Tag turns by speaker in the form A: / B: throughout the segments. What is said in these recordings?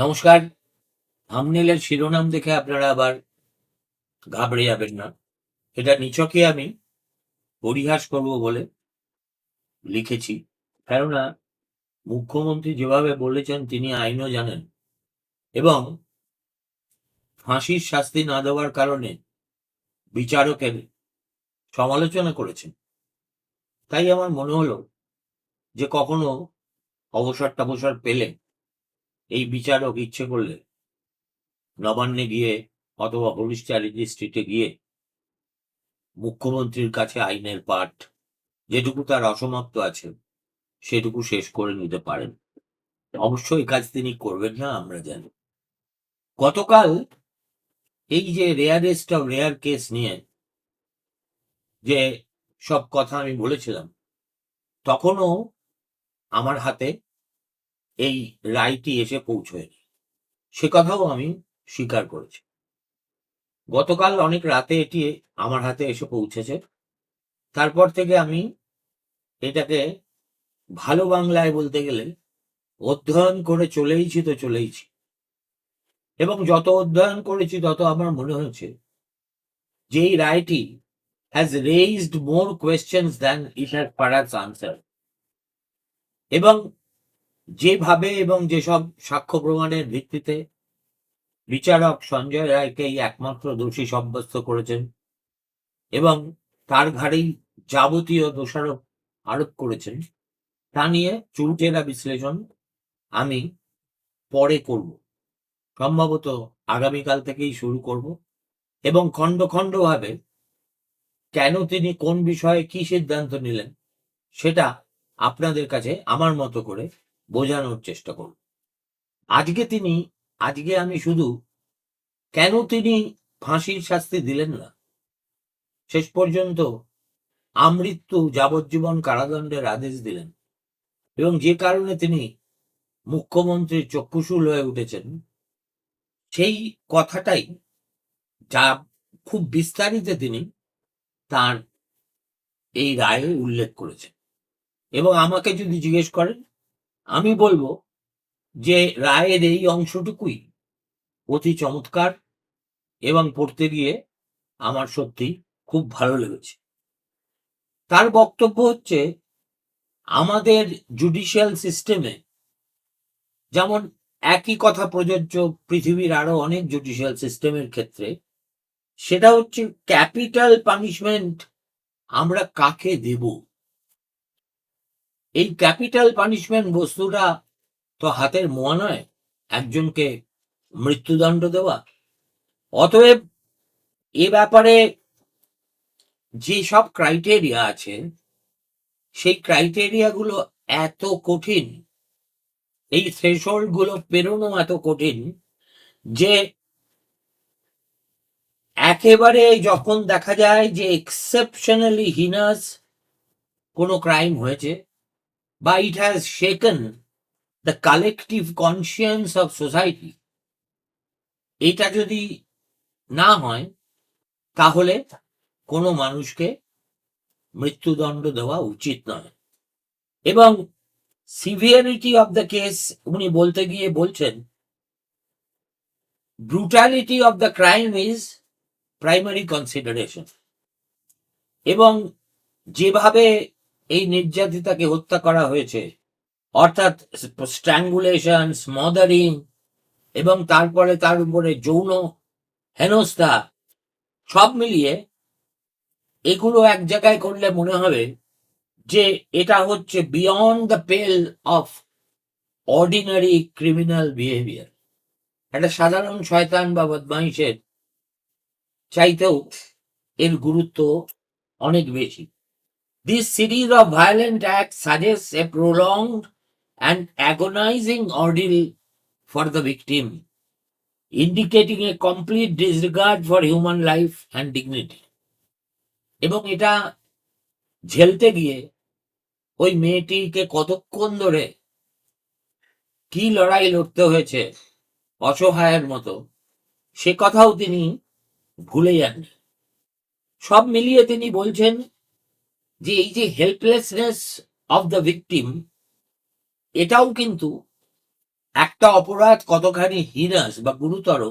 A: নমস্কার। থামনেলের শিরোনাম দেখে আপনারা আবার ঘাবড়ে যাবেন না। এটা নিচকে আমি পরিহাস করব বলে লিখেছি। কেননা, মুখ্যমন্ত্রী যেভাবে বলেছেন, তিনি আইনও জানেন। এবং ফাঁসির শাস্তি না দেওয়ার কারণে বিচারকের সমালোচনা করেছেন। তাই আমার মনে হলো যে কখনো অবসর টবসর পেলে এই বিচারক ইচ্ছে করলে নবান্নে গিয়ে অথবা চ্যারিটি স্ট্রিটে গিয়ে মুখ্যমন্ত্রীর কাছে আইনের পাঠ, যেটুকু তার অসমাপ্ত আছে, সেটুকু শেষ করে নিতে পারেন। অবশ্যই কাজ তিনি করবেন না, আমরা জানি। গতকাল এই যে রেয়ারেস্ট অফ রেয়ার কেস নিয়ে যে সব কথা আমি বলেছিলাম, তখনও আমার হাতে এই রায়টি এসে পৌঁছয়নি। সে কথাও আমি স্বীকার করেছি। গতকাল অনেক রাতে এটি আমার হাতে এসে পৌঁছেছে। তারপর থেকে আমি এটাকে ভালো বাংলায় বলতে গেলে অধ্যয়ন করে চলেইছি তো চলেইছি। এবং যত অধ্যয়ন করেছি তত আমার মনে হয়েছে যে এই রায়টি has raised more questions than it has perhaps answer এবং যেভাবে এবং যেসব সাক্ষ্য প্রমাণের ভিত্তিতে বিচারক সঞ্জয় রায়কেই একমাত্র দোষী সাব্যস্ত করেছেন এবং তার ঘাড়েই যাবতীয় দোষারোপ আরোপ করেছেন, তা নিয়ে চুলচেরা বিশ্লেষণ আমি পরে করব। সম্ভবত আগামীকাল থেকেই শুরু করব এবং খণ্ড খণ্ডভাবে কেন তিনি কোন বিষয়ে কি সিদ্ধান্ত নিলেন সেটা আপনাদের কাছে আমার মতো করে বোঝানোর চেষ্টা করব আজকে তিনি, আজকে আমি শুধু কেন তিনি ফাঁসির শাস্তি দিলেন না? শেষ পর্যন্ত আমৃত্যু যাবজ্জীবন কারাদণ্ডের আদেশ দিলেন এবং যে কারণে তিনি মুখ্যমন্ত্রীর চক্ষুশূল হয়ে উঠেছেন, সেই কথাটাই যা খুব বিস্তারিত তিনি তার এই রায়ে উল্লেখ করেছেন। এবং আমাকে যদি জিজ্ঞেস করেন আমি বলব যে রায়ের এই অংশটুকুই অতি চমৎকার এবং পড়তে গিয়ে আমার সত্যি খুব ভালো লেগেছে। তার বক্তব্য হচ্ছে, আমাদের জুডিশিয়াল সিস্টেমে যেমন একই কথা প্রযোজ্য পৃথিবীর আরও অনেক জুডিশিয়াল সিস্টেমের ক্ষেত্রে, সেটা হচ্ছে ক্যাপিটাল পানিশমেন্ট আমরা কাকে দেব? এই ক্যাপিটাল পানিশমেন্ট বস্তুটা তো হাতের মোয়া নয়, একজনকে মৃত্যুদণ্ড দেওয়া। অতএব এ ব্যাপারে যে সব ক্রাইটেরিয়া আছে, সেই ক্রাইটেরিয়াগুলো এত কঠিন, এই গুলো পেরোনো এত কঠিন যে একেবারে যখন দেখা যায় যে এক্সেপশনালি হিনাস কোনো ক্রাইম হয়েছে বা it has shaken the collective conscience of society এটা যদি না হয়, তাহলে কোনো মানুষকে মৃত্যুদণ্ড দেওয়া উচিত নয়। এবং সিভিয়ারিটি অফ দ্য কেস উনি বলতে গিয়ে বলছেন brutality of the crime is primary consideration এবং যেভাবে এই নির্যাতিতাকে হত্যা করা হয়েছে। অর্থাৎ স্ট্র্যাঙ্গুলেশন স্মদারিং এবং তারপরে তার উপরে যৌন হেনস্থা সব মিলিয়ে এগুলো এক জায়গায় করলে মনে হবে যে এটা হচ্ছে beyond the pale of ordinary criminal behaviour একটা সাধারণ শয়তান বা বদমাইশের চাইতেও এর গুরুত্ব অনেক বেশি। This series of violent act suggest a prolonged and agonising ordeal for the victim indicating a complete disregard for human life and dignity এবং এটা ঝেলতে গিয়ে ওই মেয়েটিকে কতক্ষণ ধরে কি লড়াই লড়তে হয়েছে, অসহায়ের মতো, সে কথাও তিনি ভুলে যাননি। সব মিলিয়ে তিনি বলছেন যে এই যে হেল্পলেসনেস অফ দ্য ভিকটিম এটাও কিন্তু একটা অপরাধ কতখানি হিনাস বা গুরুতর,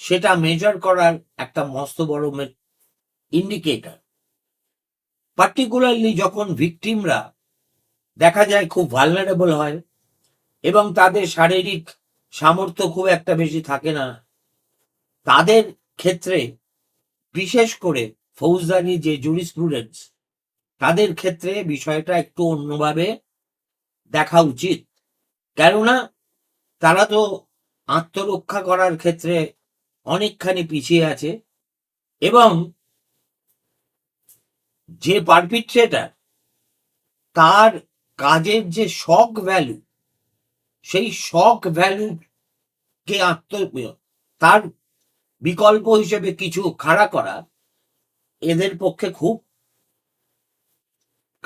A: সেটা মেজার করার একটা মস্ত বড় ইন্ডিকেটর পার্টিকুলারলি যখন ভিকটিমরা দেখা যায় খুব ভালনারেবল হয় এবং তাদের শারীরিক সামর্থ্য খুব একটা বেশি থাকে না, তাদের ক্ষেত্রে বিশেষ করে ফৌজদারি যে জুরিসপ্রুডেন্স তাদের ক্ষেত্রে বিষয়টা একটু অন্যভাবে দেখা উচিত। কেননা তারা তো আত্মরক্ষা করার ক্ষেত্রে অনেকখানি পিছিয়ে আছে এবং যে পারপিট্রেটার তার কাজের যে শক ভ্যালু সেই শক ভ্যালু কে আত্ম, তার বিকল্প হিসেবে কিছু খাড়া করা এদের পক্ষে খুব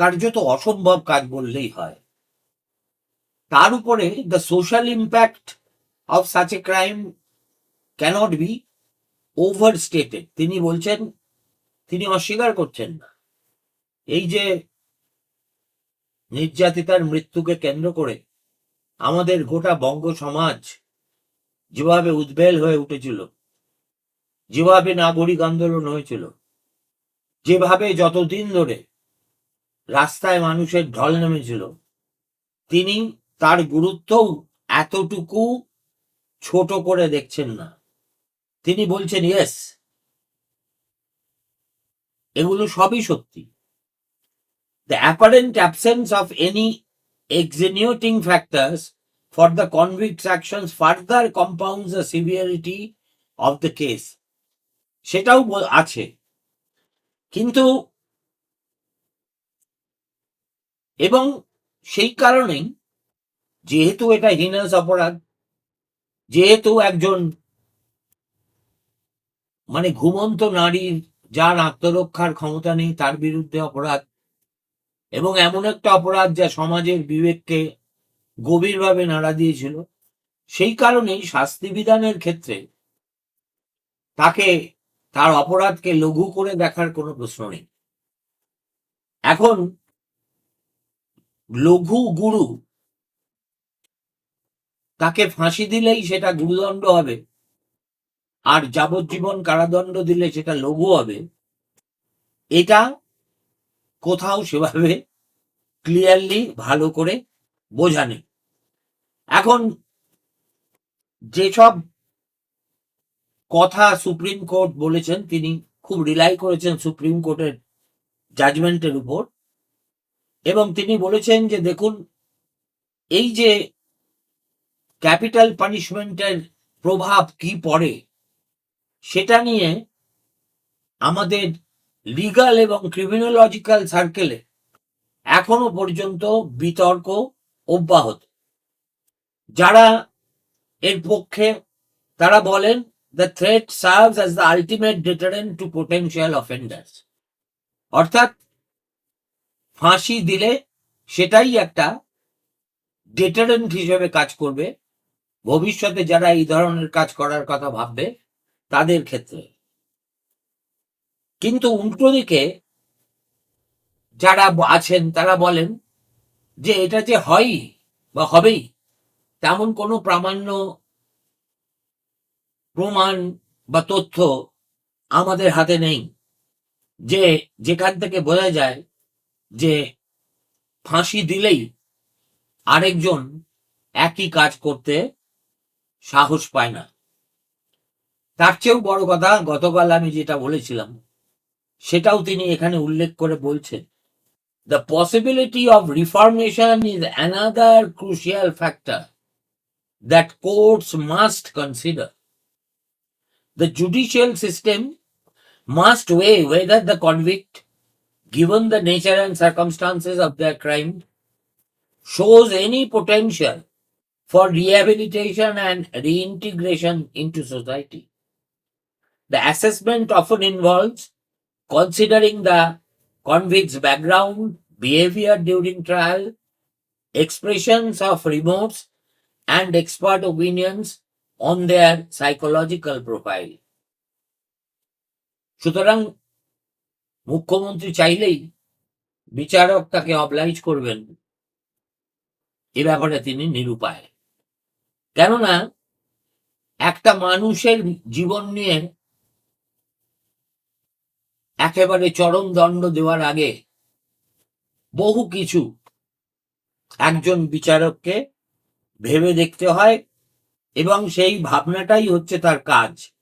A: কার্যত অসম্ভব কাজ বললেই হয়। তার উপরে the social impact of such a crime cannot be overstated তিনি বলছেন, তিনি অস্বীকার করছেন না। এই যে নির্যাতিতার মৃত্যুকে কেন্দ্র করে আমাদের গোটা বঙ্গ সমাজ যেভাবে উদ্বেল হয়ে উঠেছিল, যেভাবে নাগরিক আন্দোলন হয়েছিল, যেভাবে যতদিন ধরে রাস্তায় মানুষের ঢল নেমেছিল। তিনি তার গুরুত্বও এতটুকু ছোট করে দেখছেন না। তিনি বলছেন, ইয়েস, এগুলো সবই সত্যি। The apparent absence of any extenuating factors for the convict actions further compounds the severity of the case সেটাও আছে। কিন্তু এবং সেই কারণেই যেহেতু এটা হিনাস অপরাধ, যেহেতু একজন মানে ঘুমন্ত নারীর যার আত্মরক্ষার ক্ষমতা নেই তার বিরুদ্ধে অপরাধ এবং এমন একটা অপরাধ যা সমাজের বিবেককে গভীরভাবে নাড়া দিয়েছিল, সেই কারণেই শাস্তি বিধানের ক্ষেত্রে তাকে, তার অপরাধকে লঘু করে দেখার কোনো প্রশ্ন নেই। এখন লঘু গুরু। তাকে ফাঁসি দিলেই সেটা গুরুদণ্ড হবে। আর যাবজ্জীবন কারাদণ্ড দিলে সেটা লঘু হবে। এটা কোথাও সেভাবে ক্লিয়ারলি ভালো করে বোঝা নেই। এখন যেসব কথা সুপ্রিম কোর্ট বলেছেন, তিনি খুব রিলাই করেছেন সুপ্রিম কোর্টের জাজমেন্টের উপর। এবং তিনি বলেছেন যে, দেখুন, এই যে ক্যাপিটাল পানিশমেন্টের প্রভাব কি পড়ে, সেটা নিয়ে আমাদের লিগাল এবং ক্রিমিনোলজিক্যাল সার্কেলে এখনও পর্যন্ত বিতর্ক অব্যাহত। যারা এর পক্ষে, তারা বলেন the threat serves as the ultimate deterrent to potential offenders অর্থাৎ ফাঁসি দিলে সেটাই একটা ডেটারেন্ট হিসেবে কাজ করবে। ভবিষ্যতে যারা এই ধরনের কাজ করার কথা ভাববে, তাদের ক্ষেত্রে। কিন্তু উল্টো দিকে যারা আছেন, তারা বলেন যে এটা যে হয় বা হবেই, তেমন কোনো প্রামাণ্য প্রমাণ বা তথ্য আমাদের হাতে নেই। যে যেখান থেকে বোঝা যায় যে ফাঁসি দিলেই আরেকজন একই কাজ করতে সাহস পায় না। তার চেয়েও বড় কথা গতকাল আমি যেটা বলেছিলাম সেটাও তিনি এখানে উল্লেখ করে বলছেন the possibility of reformation is another crucial factor that courts must consider the judicial system must weigh whether the convict, given the nature and circumstances of their crime, shows any potential for rehabilitation and reintegration into society. The assessment often involves considering the convict's background, behavior during trial, expressions of remorse, and expert opinions on their psychological profile. সুতরাং মুখ্যমন্ত্রী চাইলেই বিচারক তাকে oblige করবেন। এ ব্যাপারে তিনি নিরুপায়। কেননা, একটা মানুষের জীবন নিয়ে একেবারে চরম দণ্ড দেওয়ার আগে বহু কিছু একজন বিচারককে ভেবে দেখতে হয় এবং সেই ভাবনাটাই হচ্ছে তার কাজ।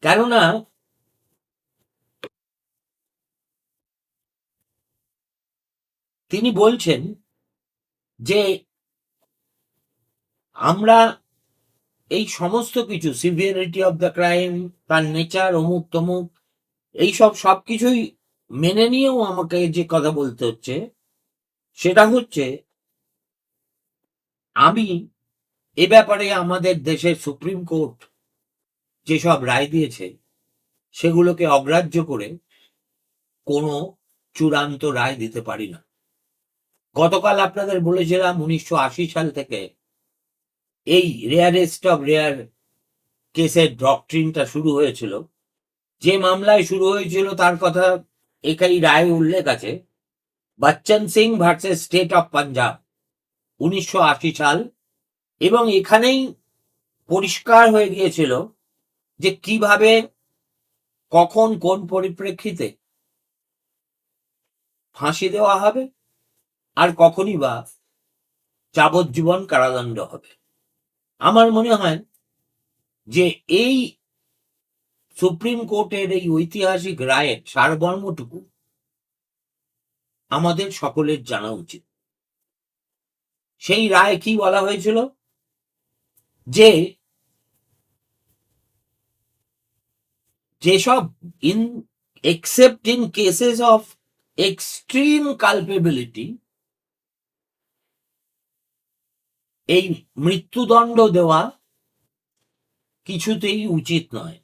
A: কেননা তিনি বলছেন যে আমরা এই সমস্ত কিছু সিভিয়ারিটি অফ দ্য ক্রাইম তার নেচার অমুক তমুক, এইসব সবকিছুই মেনে নিয়েও আমাকে যে কথা বলতে হচ্ছে, সেটা হচ্ছে আমি এ ব্যাপারে আমাদের দেশের সুপ্রিম কোর্ট যেসব রায় দিয়েছে, সেগুলোকে অগ্রাহ্য করে কোনো চূড়ান্ত রায় দিতে পারি না। গতকাল আপনাদের বলেছিলাম উনিশশো আশি সাল থেকে এই রেয়ারেস্ট অফ রেয়ার কেসের ডক্ট্রিনটা শুরু হয়েছিল। যে মামলায় শুরু হয়েছিল তার কথা একাই রায় উল্লেখ আছে। Bachan Singh versus state of Punjab, উনিশশো আশি সাল। এবং এখানেই পরিষ্কার হয়ে গিয়েছিল যে কীভাবে, কখন, কোন পরিপ্রেক্ষিতে ফাঁসি দেওয়া হবে। আর কখনই বা যাবজ্জীবন কারাদণ্ড হবে। আমার মনে হয় যে এই সুপ্রিম কোর্টের এই ঐতিহাসিক রায়ের সারবর্মটুকু আমাদের সকলের জানা উচিত। সেই রায় কি বলা হয়েছিল? যে যেসব in except in cases of extreme culpability এই মৃত্যুদণ্ড দেওয়া কিছুতেই উচিত নয়।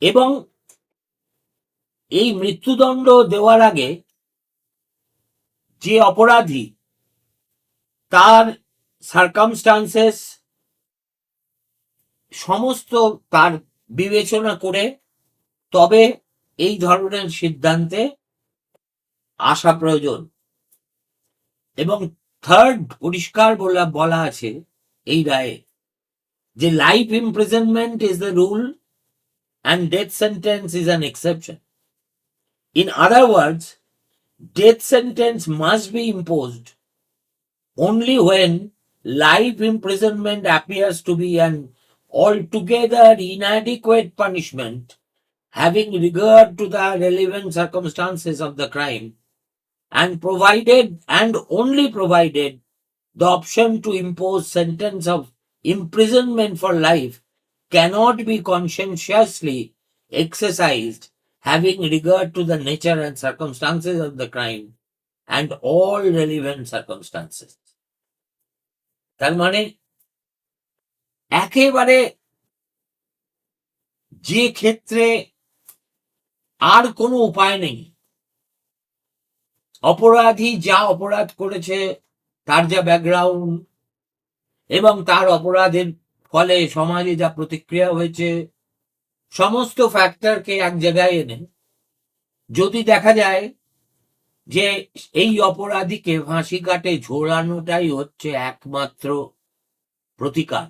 A: এবং এই মৃত্যুদণ্ড দেওয়ার আগে যে অপরাধী তার সার্কামস্টান্সেস সমস্ত তার বিবেচনা করে তবে এই ধরনের সিদ্ধান্তে আসা প্রয়োজন। এবং থার্ড পরিষ্কার বলা বলা আছে এই রায়ে যে life imprisonment is the rule and death sentence is an exception. In other words, death sentence must be imposed only when life imprisonment appears to be an altogether inadequate punishment having regard to the relevant circumstances of the crime and provided and only provided the option to impose sentence of imprisonment for life cannot be conscientiously exercised having regard to the nature and circumstances of the crime and all relevant circumstances. তার মানে একেবারে যে ক্ষেত্রে আর কোনো উপায় নেই অপরাধী যা অপরাধ করেছে, তার যা ব্যাকগ্রাউন্ড এবং তার অপরাধের ফলে সমাজে যা প্রতিক্রিয়া হয়েছে, সমস্ত ফ্যাক্টরকে এক জায়গায় এনে, যদি দেখা যায় যে এই অপরাধীকে ফাঁসি কাটে ঝোলানোটাই হচ্ছে একমাত্র প্রতিকার,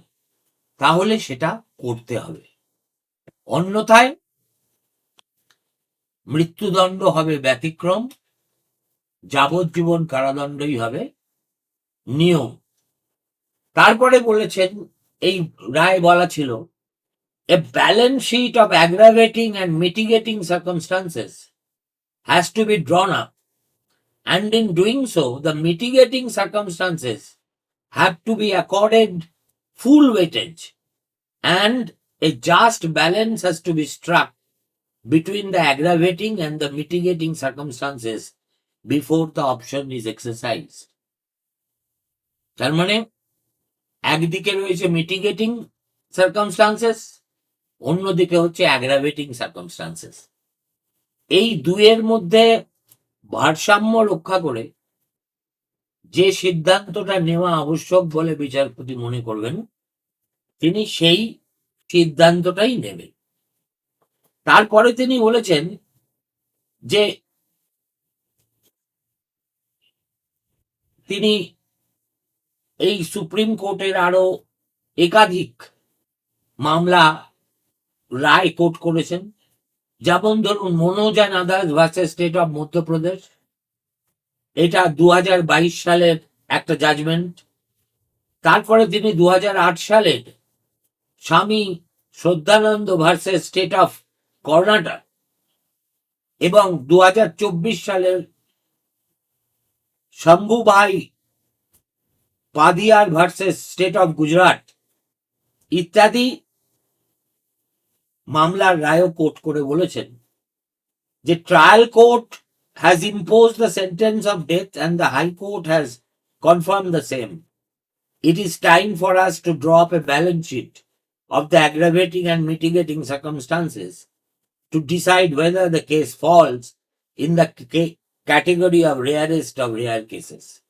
A: তাহলে সেটা করতে হবে। অন্যথায় মৃত্যুদণ্ড হবে ব্যতিক্রম যাবজ্জীবন কারাদণ্ডই হবে। নিয়ম। তারপরে বলেছেন, এই রায় বলা ছিল a balance sheet of aggravating and mitigating circumstances has to be drawn up and in doing so the mitigating circumstances have to be accorded full weightage and a just balance has to be struck between the aggravating and the mitigating circumstances before the option is exercised. তার মানে একদিকে রয়েছে mitigating circumstances অন্যদিকে হচ্ছে অ্যাগ্রাভেটিং circumstances এই দুয়ের মধ্যে ভারসাম্য রক্ষা করে যে সিদ্ধান্তটা নেওয়া আবশ্যক বলে বিচারপতি মনে করবেন, তিনি সেই সিদ্ধান্তটাই নেবেন তারপরে তিনি বলেছেন যে তিনি এই সুপ্রিম কোর্টের আরও একাধিক মামলা রায় কোর্ট করেছেন। যেমন ধরুন Manoj and others versus state of Madhya Pradesh. এটা দু হাজার বাইশ সালের একটা জাজমেন্ট। তারপরে তিনি দু হাজার আট সালের Swami Shraddhananda versus state of Karnataka এবং দু হাজার চব্বিশ সালের Shambhubhai Padiyar versus state of Gujarat ইত্যাদি মামলার রায়ও কোর্ট করে বলেছেন যে trial court has impose the sentence of death and the high court has confirm the same it is time for us to draw up a balance sheet of the aggravating and mitigating circumstances to decide whether the case falls in the category of rarest of rare cases.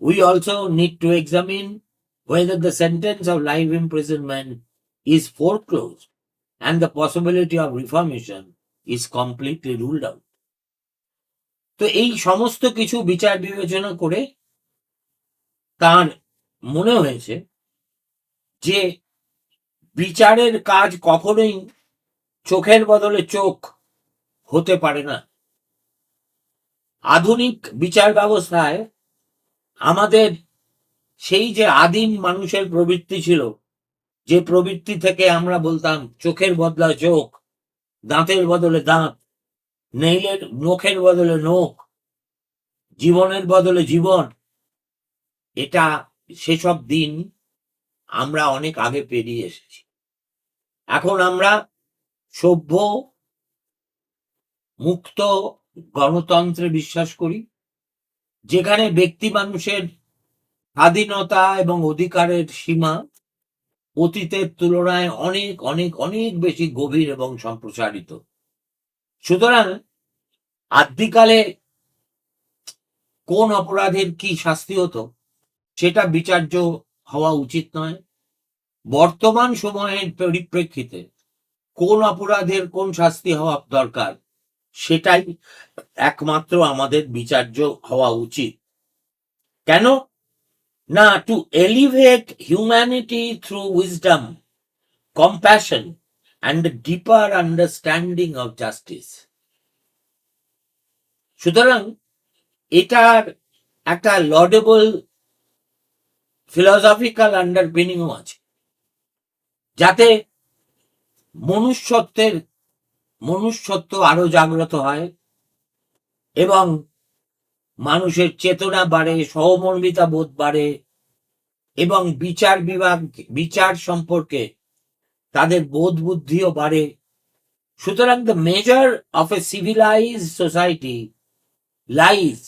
A: We also need to examine whether the sentence of life imprisonment is foreclosed and the possibility of reformation is completely ruled out. তো এই সমস্ত কিছু বিচার বিবেচনা করে তার মনে হয়েছে যে বিচারের কাজ কখনোই চোখের বদলে চোখ হতে পারে না আধুনিক বিচার ব্যবস্থায় আমাদের সেই যে আদিম মানুষের প্রবৃত্তি ছিল, যে প্রবৃত্তি থেকে আমরা বলতাম, চোখের বদলা চোখ, দাঁতের বদলে দাঁত, নেইলের নখের বদলে নখ জীবনের বদলে জীবন। এটা সেসব দিন আমরা অনেক আগে পেরিয়ে এসেছি। এখন আমরা সভ্য, মুক্ত গণতন্ত্রে বিশ্বাস করি, যেখানে ব্যক্তি মানুষের স্বাধীনতা এবং অধিকারের সীমা অতীতের তুলনায় অনেক অনেক অনেক বেশি গভীর এবং সম্প্রসারিত। সুতরাং আদ্যিকালে কোন অপরাধের কি শাস্তি হতো, সেটা বিচার্য হওয়া উচিত নয়। বর্তমান সময়ের পরিপ্রেক্ষিতে কোন অপরাধের কোন শাস্তি হওয়া দরকার সেটাই একমাত্র আমাদের বিচার্য হওয়া উচিত। কেন? না to elevate humanity through wisdom compassion and deeper understanding of justice সুতরাং এটার একটা লডেবল ফিলসফিক্যাল আন্ডারপিনিংও আছে। যাতে মনুষ্যত্বের মনুষ্যত্ব আরও জাগ্রত হয় এবং মানুষের চেতনা বাড়ে সহমর্মিতা বোধ বাড়ে এবং বিচার বিভাগ বিচার সম্পর্কে তাদের বোধ বুদ্ধিও বাড়ে। সুতরাং the measure of a civilise society lies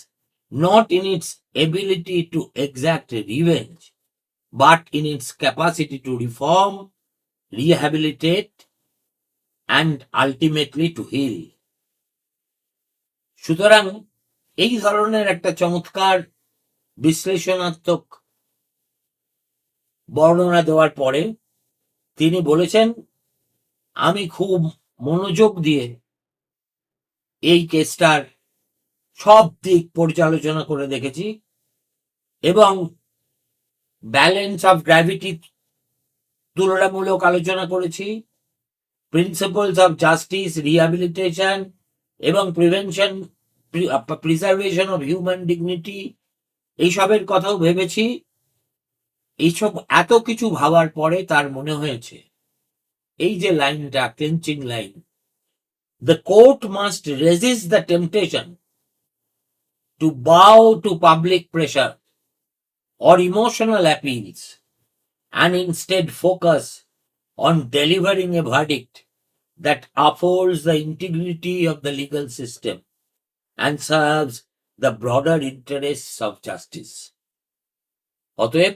A: not in its ability to exact revenge but in its capacity to reform rehabilitate, and ultimately to heal. সুতরাং এই ধরনের একটা চমৎকার বিশ্লেষণাত্মক বর্ণনা দেওয়ার পরে তিনি বলেছেন, আমি খুব মনোযোগ দিয়ে এই কেসটার সব দিক পর্যালোচনা করে দেখেছি এবং ব্যালেন্স অফ গ্র্যাভিটি তুলনামূলক আলোচনা করেছি প্রিন্সিপালস অফ জাস্টিস রিহ্যাবিলিটেশন এবং prevention preservation of human dignity এইসবের কথাও ভেবেছি। এইসব এত কিছু ভাবার পরে তার মনে হয়েছে, এই যে লাইনটা clinching line the court must resist the temptation to bow to public pressure or emotional appeals and instead focus on delivering a verdict that upholds the integrity of the legal system and serves the broader interests of justice. অতএব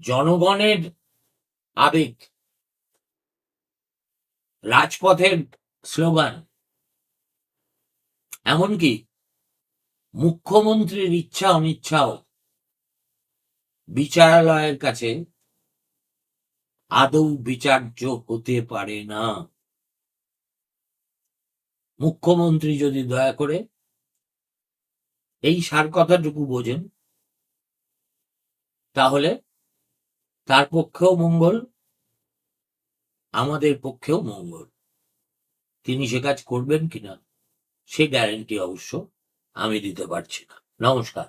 A: জনগণের আবেগ রাজপথের slogan এমনকি মুখ্যমন্ত্রীর ইচ্ছা অনিচ্ছাও বিচারালয়ের কাছে আদৌ বিচার্য হতে পারে না। মুখ্যমন্ত্রী যদি দয়া করে এই সার কথাটুকু বোঝেন, তাহলে তার পক্ষেও মঙ্গল, আমাদের পক্ষেও মঙ্গল। তিনি সে কাজ করবেন কিনা, সে গ্যারেন্টি অবশ্য আমি দিতে পারছি না। নমস্কার।